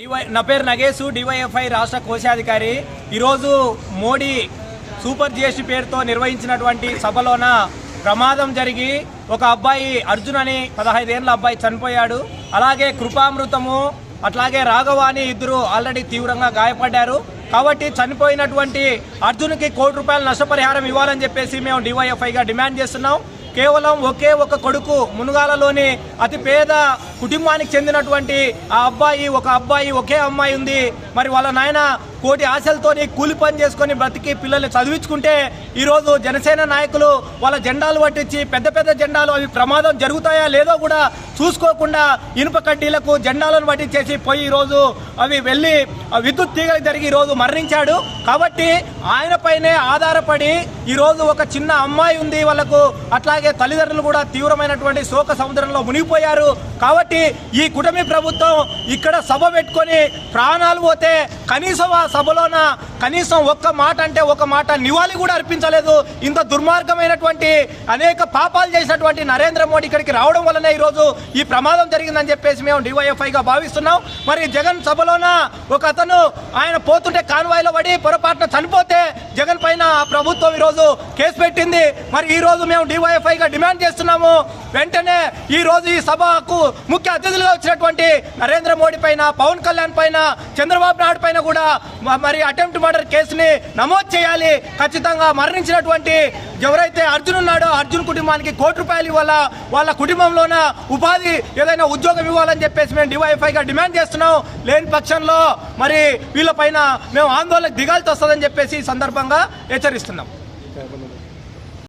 DY నా పేరు నగేశు DYFI రాష్ట్ర కోశాధికారి. ఈరోజు మోడీ సూపర్ జిఎస్టీ పేరుతో నిర్వహించినటువంటి సభలోన ప్రమాదం జరిగి ఒక అబ్బాయి అర్జున్ అని పదహైదేళ్ళ అబ్బాయి చనిపోయాడు. అలాగే కృపామృతము అట్లాగే రాఘవ అని ఇద్దరు ఆల్రెడీ తీవ్రంగా గాయపడ్డారు. కాబట్టి చనిపోయినటువంటి అర్జున్కి కోటి రూపాయల నష్టపరిహారం ఇవ్వాలని చెప్పేసి మేము డివైఎఫ్ఐగా డిమాండ్ చేస్తున్నాం. కేవలం ఒకే ఒక కొడుకు మునుగాలలోని అతి పేద కుటుంబానికి చెందినటువంటి ఆ అబ్బాయి ఒక అబ్బాయి ఒకే అమ్మాయి ఉంది. మరి వాళ్ళ నాయన కోటి ఆశలతోని కూలి పని చేసుకొని బ్రతికి పిల్లల్ని చదివించుకుంటే ఈరోజు జనసేన నాయకులు వాళ్ళ జెండాలు పట్టించి పెద్ద పెద్ద జెండాలు అవి ప్రమాదం జరుగుతాయా లేదో కూడా చూసుకోకుండా ఇనుప కడ్డీలకు జెండాలను పట్టించేసి పోయి ఈరోజు అవి వెళ్ళి ఆ విద్యుత్ తీగలు జరిగి ఈరోజు మరణించాడు. కాబట్టి ఆయన పైనే ఆధారపడి ఈరోజు ఒక చిన్న అమ్మాయి ఉంది. వాళ్ళకు అట్లాగే తల్లిదండ్రులు కూడా తీవ్రమైనటువంటి శోక సముద్రంలో మునిగిపోయారు. కాబట్టి ఈ కుటమి ప్రభుత్వం ఇక్కడ సభ పెట్టుకొని ప్రాణాలు పోతే కనీసం ఆ సభలోన కనీసం ఒక్క మాట అంటే ఒక మాట నివాళి కూడా అర్పించలేదు. ఇంత దుర్మార్గమైనటువంటి అనేక పాపాలు చేసినటువంటి నరేంద్ర మోడీ ఇక్కడికి రావడం వల్లనే ఈరోజు ఈ ప్రమాదం జరిగిందని చెప్పేసి మేము డివైఎఫ్ఐగా భావిస్తున్నాం. మరి జగన్ సభలోన ఒక అతను ఆయన పోతుంటే కాన్వాయ్లో పడి పొరపాటున చనిపోతే జగన్ పైన ప్రభుత్వం ఈరోజు కేసు పెట్టింది. మరి ఈ రోజు మేము డివైఎఫ్ఐగా డిమాండ్ చేస్తున్నాము. వెంటనే ఈ రోజు ఈ సభకు ముఖ్య అతిథులుగా వచ్చినటువంటి నరేంద్ర మోడీ పైన పవన్ కళ్యాణ్ పైన చంద్రబాబు నాయుడు పైన కూడా మరి అటెంప్ట్ మర్డర్ కేసుని నమోదు చేయాలి. ఖచ్చితంగా మరణించినటువంటి ఎవరైతే అర్జున్ ఉన్నాడో అర్జున్ కుటుంబానికి కోటి రూపాయలు ఇవ్వాలా? వాళ్ళ కుటుంబంలోన ఉపాధి ఏదైనా ఉద్యోగం ఇవ్వాలని చెప్పేసి మేము డివైఫైగా డిమాండ్ చేస్తున్నాం. లేని పక్షంలో మరి వీళ్ళపైన మేము ఆందోళనకు దిగాల్సి వస్తుందని చెప్పేసి ఈ సందర్భంగా హెచ్చరిస్తున్నాం.